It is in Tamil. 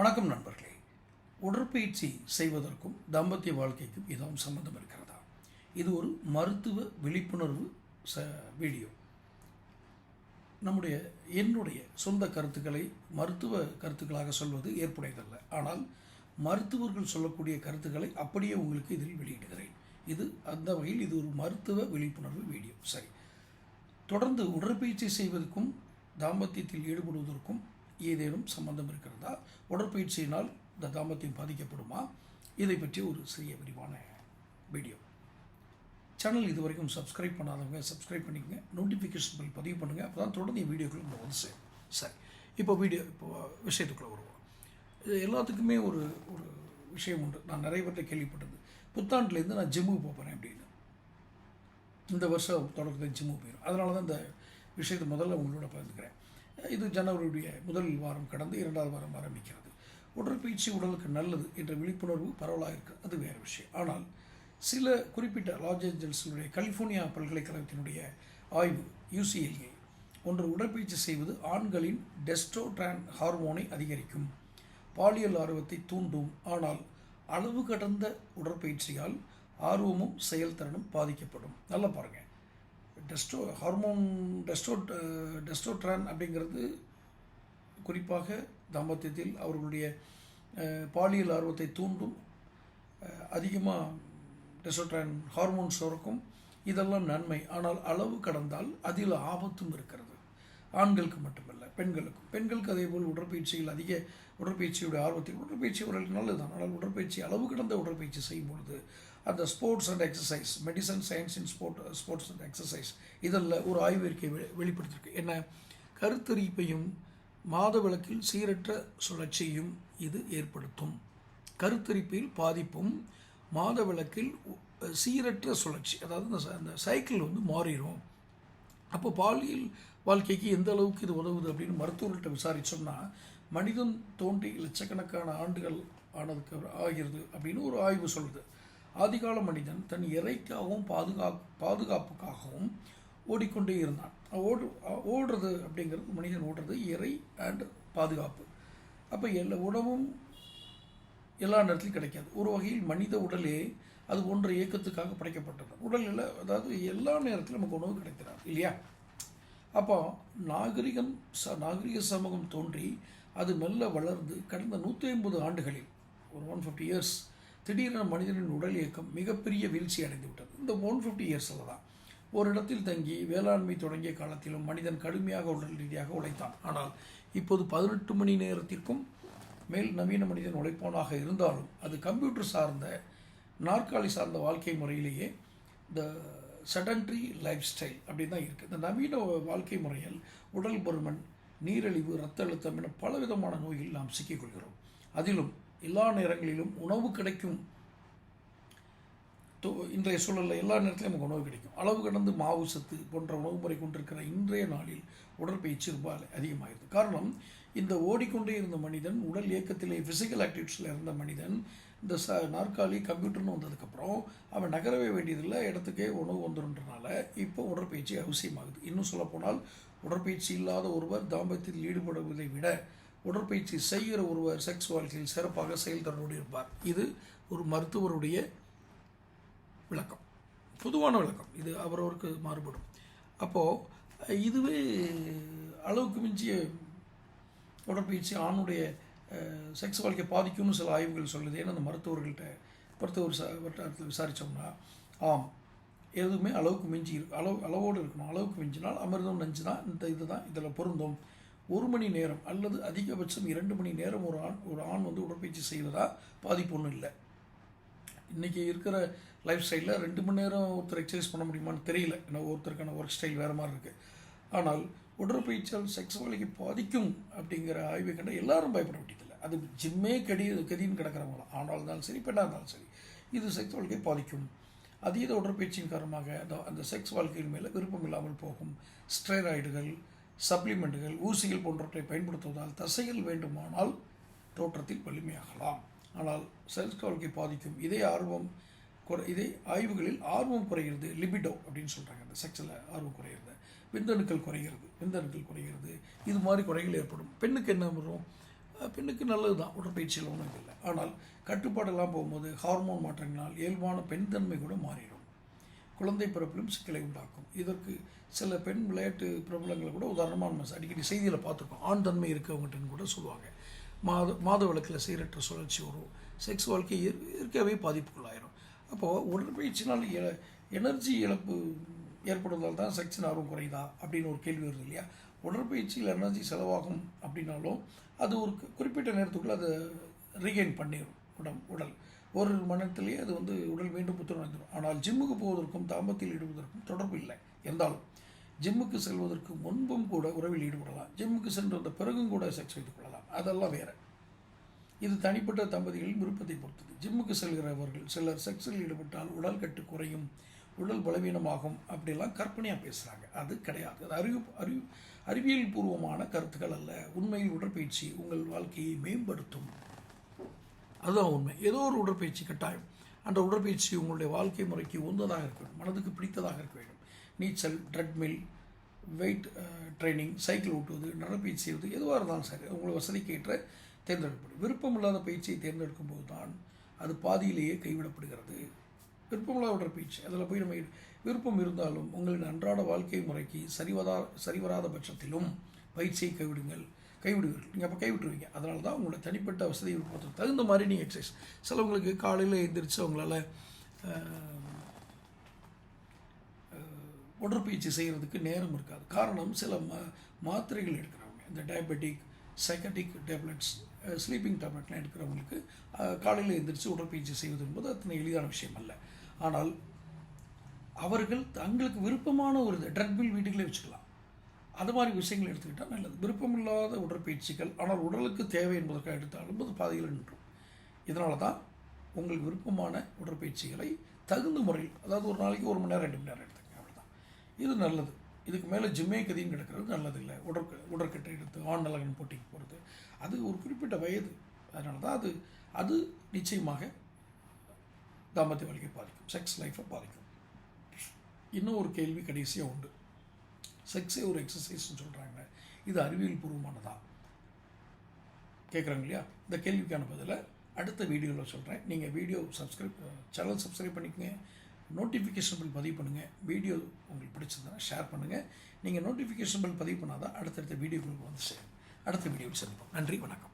வணக்கம் நண்பர்களே. உடற்பயிற்சி செய்வதற்கும் தாம்பத்திய வாழ்க்கைக்கும் ஏதாவது சம்பந்தம் இருக்கிறதா? இது ஒரு மருத்துவ விழிப்புணர்வு ச வீடியோ. நம்முடைய என்னுடைய சொந்த கருத்துக்களை மருத்துவ கருத்துக்களாக சொல்வது ஏற்புடையதல்ல. ஆனால் மருத்துவர்கள் சொல்லக்கூடிய கருத்துக்களை அப்படியே உங்களுக்கு இதில் வெளியிடுகிறேன். இது அந்த வகையில் இது ஒரு மருத்துவ விழிப்புணர்வு வீடியோ. சரி. தொடர்ந்து உடற்பயிற்சி செய்வதற்கும் தாம்பத்தியத்தில் ஈடுபடுவதற்கும் ஏதேனும் சம்பந்தம் இருக்கிறதா? உடற்பயிற்சியினால் இந்த தாம்பத்தியம் பாதிக்கப்படுமா? இதை பற்றி ஒரு சிறிய விரிவான வீடியோ. சேனல் இது வரைக்கும் சப்ஸ்கிரைப் பண்ணாதவங்க சப்ஸ்கிரைப் பண்ணிக்கங்க. நோட்டிஃபிகேஷன் பில் பதிவு பண்ணுங்கள் அப்போ தான் தொடர்ந்து வீடியோக்கள் நம்ம வந்து சேரும். சரி. இப்போ வீடியோ இப்போ விஷயத்துக்குள்ளே வருவோம். இது எல்லாத்துக்குமே ஒரு ஒரு விஷயம் உண்டு. நான் நிறைய பேர்ட்ட கேள்விப்பட்டது. புத்தாண்டுலேருந்து நான் ஜிம்முக்கு போகிறேன் அப்படின்னு. இந்த வருஷம் தொடக்கத்தில் ஜிம்முக்கு போயிடும் அதனால தான் இந்த விஷயத்தை முதல்ல உங்களோட பகிர்ந்துக்கிறேன். இது ஜனவரியுடைய முதல் வாரம் கடந்து இரண்டாவது வாரம் ஆரம்பிக்கிறது. உடற்பயிற்சி உடலுக்கு நல்லது என்ற விழிப்புணர்வு பரவலாக இருக்குது அது வேறு விஷயம். ஆனால் சில குறிப்பிட்ட லாஸ் ஏஞ்சல்ஸினுடைய கலிஃபோர்னியா பல்கலைக்கழகத்தினுடைய ஆய்வு யூசிஎல்ஏ ஒன்று உடற்பயிற்சி செய்வது ஆண்களின் டெஸ்டோட்ரான் ஹார்மோனை அதிகரிக்கும். பாலியல் ஆர்வத்தை தூண்டும். ஆனால் அளவு கடந்த உடற்பயிற்சியால் ஆர்வமும் செயல்திறனும் பாதிக்கப்படும். நல்லா பாருங்கள் டெஸ்டோ ஹார்மோன் டெஸ்டோ டெஸ்டோட்ரான் அப்படிங்கிறது குறிப்பாக தாம்பத்தியத்தில் அவர்களுடைய பாலியல் ஆர்வத்தை தூண்டும் அதிகமாக டெஸ்டோட்ரான் ஹார்மோன் சுரக்கும் இதெல்லாம் நன்மை. ஆனால் அளவு கடந்தால் அதில் ஆபத்தும் இருக்கிறது. ஆண்களுக்கு மட்டுமல்ல பெண்களுக்கும். பெண்களுக்கு அதே போல் உடற்பயிற்சியில் அதிக உடற்பயிற்சியுடைய ஆர்வத்தில் உடற்பயிற்சி உறவு நல்லது தான் ஆனால் உடற்பயிற்சி அளவு கடந்த உடற்பயிற்சி செய்யும் பொழுது அந்த sports and exercise medicine science in sport sports and exercise இதில் ஒரு ஆய்வறிக்கை வெ- வெளிப்படுத்தியிருக்கு. என்ன? கருத்தரிப்பையும் மாதவிளக்கில் சீரற்ற சுழற்சியும் இது ஏற்படுத்தும். கருத்தரிப்பில் பாதிப்பும் மாத விளக்கில் சீரற்ற சுழற்சி அதாவது இந்த ச- அந்த சைக்கிள் வந்து மாறிடும் அப்போ பாலியல் வாழ்க்கைக்கு எந்த அளவுக்கு இது உதவுது அப்படின்னு மருத்துவர்கள்ட்ட விசாரித்தோம்னா மனிதன் தோன்றி லட்சக்கணக்கான ஆண்டுகள் ஆனதுக்கு ஆகிறது அப்படின்னு ஒரு ஆய்வு சொல்லுது. ஆதிகால மனிதன் தன் இறைக்காகவும் பாதுகா பாதுகாப்புக்காகவும் ஓடிக்கொண்டே இருந்தான். ஓடு ஓடுறது அப்படிங்கிறது மனிதன் ஓடுறது இறை அண்ட் பாதுகாப்பு. அப்போ எல்லா உணவும் எல்லா நேரத்திலும் கிடைக்காது. ஒரு வகையில் மனித உடலே அது ஒன்று இயக்கத்துக்காக படைக்கப்பட்டது. உடலில் அதாவது எல்லா நேரத்திலும் நமக்கு உணவு கிடைக்கிறார் இல்லையா? அப்போ நாகரிகம் ச நாகரிக சமூகம் தோன்றி அது மெல்ல வளர்ந்து கடந்த நூற்றி ஐம்பது ஆண்டுகளில் ஒரு ஒன் ஃபிஃப்டி இயர்ஸ் திடீரென மனிதனின் உடல் இயக்கம் மிகப்பெரிய வீழ்ச்சி அடைந்து விட்டது. இந்த ஒன் ஃபிஃப்டி இயர்ஸில் தான் ஒரு இடத்தில் தங்கி வேளாண்மை தொடங்கிய காலத்திலும் மனிதன் கடுமையாக உடல் ரீதியாக உழைத்தான். ஆனால் இப்போது பதினெட்டு மணி நேரத்திற்கும் மேல் நவீன மனிதன் உழைப்பவனாக இருந்தாலும் அது கம்ப்யூட்டர் சார்ந்த நாற்காலி சார்ந்த வாழ்க்கை முறையிலேயே இந்த செடன்ட்ரி லைஃப் ஸ்டைல் அப்படின்னு தான் இருக்குது இந்த நவீன வாழ்க்கை முறையில் உடல் பருமன் நீரழிவு இரத்த அழுத்தம் என பலவிதமான நோயில் நாம் சிக்கிக்கொள்கிறோம் அதிலும் எல்லா நேரங்களிலும் உணவு கிடைக்கும் இன்றைய சூழலில் எல்லா நேரத்திலும் நமக்கு உணவு கிடைக்கும். அளவு கடந்து மாவு சத்து போன்ற உணவு முறை கொண்டிருக்கிற இன்றைய நாளில் உடற்பயிற்சி ரொம்ப அதிகமாகிறது காரணம் இந்த ஓடிக்கொண்டே இருந்த மனிதன் உடல் இயக்கத்திலே ஃபிசிக்கல் ஆக்டிவிட்டிஸில் இருந்த மனிதன் இந்த ச நாற்காலி கம்ப்யூட்டர்னு வந்ததுக்கப்புறம் அவன் நகரவே வேண்டியதில்லை இடத்துக்கே உணவு வந்துடுன்றனால இப்போ உடற்பயிற்சி அவசியமாகுது. இன்னும் சொல்லப்போனால் உடற்பயிற்சி இல்லாத ஒருவர் தாம்பத்தியத்தில் ஈடுபடுவதை விட உடற்பயிற்சி செய்கிற ஒருவர் செக்ஸ் வாழ்க்கையில் சிறப்பாக செயல்திறனோடு இருப்பார். இது ஒரு மருத்துவருடைய விளக்கம். பொதுவான விளக்கம். இது அவரவருக்கு மாறுபடும். அப்போது இதுவே அளவுக்கு மிஞ்சிய உடற்பயிற்சி ஆணுடைய செக்ஸ் வாழ்க்கை பாதிக்கும்னு சில ஆய்வுகள் சொல்லுது. ஏன்னா அந்த மருத்துவர்கள்ட்ட மருத்துவர் வட்டாரத்தில் விசாரித்தோம்னா ஆம் எதுவுமே அளவுக்கு மிஞ்சி இருக்கு அளவு அளவோடு இருக்கணும். அளவுக்கு மிஞ்சினால் அமிர்தம் நஞ்சு தான் இந்த இதுதான் இதில் பொருந்தும். ஒரு மணி நேரம் அல்லது அதிகபட்சம் இரண்டு மணி நேரம் ஒரு ஆண் ஒரு ஆண் வந்து உடற்பயிற்சி செய்வதா? பாதிப்பு ஒன்றும் இல்லை. இன்றைக்கி இருக்கிற லைஃப் ஸ்டைலில் ரெண்டு மணி நேரம் ஒருத்தர் எக்ஸசைஸ் பண்ண முடியுமான்னு தெரியல. ஏன்னா ஒருத்தருக்கான ஒர்க் ஸ்டைல் வேறு மாதிரி இருக்குது ஆனால் உடற்பயிற்சியால் செக்ஸ் வாழ்க்கை பாதிக்கும் அப்படிங்கிற ஆய்வை கண்டு எல்லாரும் பயப்பட வேண்டியதில்லை அது ஜிம்மே கடி கதின்னு கிடக்கிறவங்க ஆணாக இருந்தாலும் சரி பெண்ணாக இருந்தாலும் சரி. இது செக்ஸ் வாழ்க்கையை பாதிக்கும் அதீத உடற்பயிற்சியின் காரணமாக அந்த அந்த செக்ஸ் வாழ்க்கையின் மேலே விருப்பம் இல்லாமல் போகும். ஸ்டெராய்டுகள் சப்ளிமெண்ட்டுகள் ஊசிகள் போன்றவற்றை பயன்படுத்துவதால் தசைகள் வேண்டுமானால் தோற்றத்தில் வலிமையாகலாம். ஆனால் செல்ஸ் கவர்க்கை பாதிக்கும். இதே ஆர்வம் குறை இதே ஆய்வுகளில் ஆர்வம் குறைகிறது லிபிடோ அப்படின்னு சொல்கிறாங்க அந்த செக்ஸில் ஆர்வம் குறைகிறது விந்தணுக்கள் குறைகிறது விந்தணுக்கள் குறைகிறது இது மாதிரி குறைகள் ஏற்படும். பெண்ணுக்கு என்ன வரும்? பெண்ணுக்கு நல்லது தான் உடற்பயிற்சியில் ஒன்றும் இல்லை. ஆனால் கட்டுப்பாடெல்லாம் போகும்போது ஹார்மோன் மாற்றங்களால் இயல்பான பெண் தன்மை கூட மாறிடும். குழந்தை பிறப்பிலும் சிக்கலை உண்டாக்கும். இதற்கு சில பெண் விளையாட்டு பிரபலங்களை கூட உதாரணமாக நம்ம அடிக்கடி செய்தியில் பார்த்துருக்கோம். ஆண் தன்மை இருக்கவங்கட்டுன்னு கூட சொல்லுவாங்க. மாத மாத விளக்கில் சீரற்ற சுழற்சி வரும். செக்ஸ் வாழ்க்கை இயற்கையாகவே பாதிப்புக்குள்ளாயிரும். அப்போது உடற்பயிற்சினால் எ- எனர்ஜி இழப்பு ஏற்படுவதால் தான் செக்ஸின் ஆர்வம் குறையுதா? அப்படின்னு ஒரு கேள்வி வருது இல்லையா? உடற்பயிற்சியில் எனர்ஜி செலவாகும் அப்படின்னாலும் அது ஒரு குறிப்பிட்ட நேரத்துக்குள்ளே அதை ரீகெயின் பண்ணிடும் உடம் உடல். ஒரு மனத்திலேயே அது வந்து உடல் மீண்டும் புத்துணர்ந்துடும் ஆனால் ஜிம்முக்கு போவதற்கும் தாம்பத்தில் ஈடுபடுவதற்கும் தொடர்பு இல்லை. இருந்தாலும் ஜிம்முக்கு செல்வதற்கு முன்பும் கூட உறவில் ஈடுபடலாம். ஜிம்முக்கு சென்று வந்த பிறகும் கூட செக்ஸ் செய்து கொள்ளலாம். அதெல்லாம் வேறு. இது தனிப்பட்ட தம்பதிகளின் விருப்பத்தை பொறுத்தது. ஜிம்முக்கு செல்கிறவர்கள் சிலர் செக்ஸில் ஈடுபட்டால் உடல் கட்டு குறையும் உடல் பலவீனமாகும் அப்படிலாம் கற்பனையாக பேசுகிறாங்க அது கிடையாது. அது அறிவு அறிவு அறிவியல் பூர்வமான கருத்துக்கள் அல்ல. உண்மையில் உடற்பயிற்சி உங்கள் வாழ்க்கையை மேம்படுத்தும். அதுதான் உண்மை. ஏதோ ஒரு உடற்பயிற்சி கட்டாயம். அந்த உடற்பயிற்சி உங்களுடைய வாழ்க்கை முறைக்கு உந்ததாக இருக்க வேண்டும் மனதுக்கு பிடித்ததாக இருக்க வேண்டும். நீச்சல் ட்ரெட்மில் வெயிட் ட்ரைனிங் சைக்கிள் ஓட்டுவது நடைப்பயிற்சி செய்வது எதுவாக இருந்தாலும் சரி உங்கள் வசதிக்கேற்ற தேர்ந்தெடுக்கப்படும். விருப்பமில்லாத பயிற்சியை தேர்ந்தெடுக்கும் போது தான் அது பாதியிலேயே கைவிடப்படுகிறது. விருப்பமில்லாத பயிற்சி அதில் போய் நம்ம விருப்பம் இருந்தாலும் உங்களின் அன்றாட வாழ்க்கை முறைக்கு சரிவதா சரிவராத பட்சத்திலும் பயிற்சியை கைவிடுங்கள் கைவிடுவீர்கள். நீங்கள் அப்போ கைவிட்டுருவீங்க. அதனால தான் உங்களோட தனிப்பட்ட வசதி விருப்பத்துக்கு தகுந்த மாதிரி நீங்கள் எக்ஸசைஸ் சிலவங்களுக்கு காலையில் எழுந்திரிச்சு அவங்களால உடற்பயிற்சி செய்கிறதுக்கு நேரம் இருக்காது. காரணம் சில மா மாத்திரைகள் எடுக்கிறவங்க இந்த டயபெட்டிக் சைக்கட்டிக் டேப்லெட்ஸ் ஸ்லீப்பிங் டேப்லெட்லாம் எடுக்கிறவங்களுக்கு காலையில் எந்திரிச்சு உடற்பயிற்சி செய்வது என்பது அத்தனை எளிதான விஷயம் அல்ல. ஆனால் அவர்கள் தங்களுக்கு விருப்பமான ஒரு ட்ரெட்மில் வீட்டுகளே வச்சுக்கலாம். அது மாதிரி விஷயங்கள் எடுத்துக்கிட்டால் நல்லது. விருப்பமில்லாத உடற்பயிற்சிகள் ஆனால் உடலுக்கு தேவை என்பதற்காக எடுத்தாலும் அது பாதையில் நின்றும். இதனால தான் உங்களுக்கு விருப்பமான உடற்பயிற்சிகளை தகுந்த முறையில் அதாவது ஒரு நாளைக்கு ஒரு மணி நேரம் ரெண்டு மணி நேரம் எடுத்துக்கலாம். இது நல்லது. இதுக்கு மேலே ஜிம்மே கதையும் கிடக்கிறது நல்லது இல்லை உடற்க உடற்கட்டை எடுத்து ஆண் நலகன் போட்டிக்கு போகிறது அது ஒரு குறிப்பிட்ட வயது. அதனால தான் அது அது நிச்சயமாக தாம்பத்திய வாழ்க்கையை பாதிக்கும். செக்ஸ் லைஃப்பை பாதிக்கும். இன்னும் ஒரு கேள்வி கடைசியாக உண்டு. செக்ஸே ஒரு எக்ஸசைஸ்னு சொல்கிறாங்க இது அறிவியல் பூர்வமானதா? கேட்குறாங்க இல்லையா? இந்த கேள்விக்கான பதிலை அடுத்த வீடியோவில் சொல்கிறேன் நீங்கள் வீடியோ சப்ஸ்கிரைப் சேனல் சப்ஸ்கிரைப் பண்ணிக்கங்க. நோட்டிஃபிகேஷன் பில் பதிவு பண்ணுங்கள் வீடியோ உங்களுக்கு பிடிச்சிருந்தா ஷேர் பண்ணுங்கள் நீங்கள் நோட்டிஃபிகேஷன் பில் பதிவு பண்ணாதான் அடுத்தடுத்த வீடியோக்களுக்கு வந்து சேரும். அடுத்த வீடியோவில் சந்திப்போம். நன்றி வணக்கம்.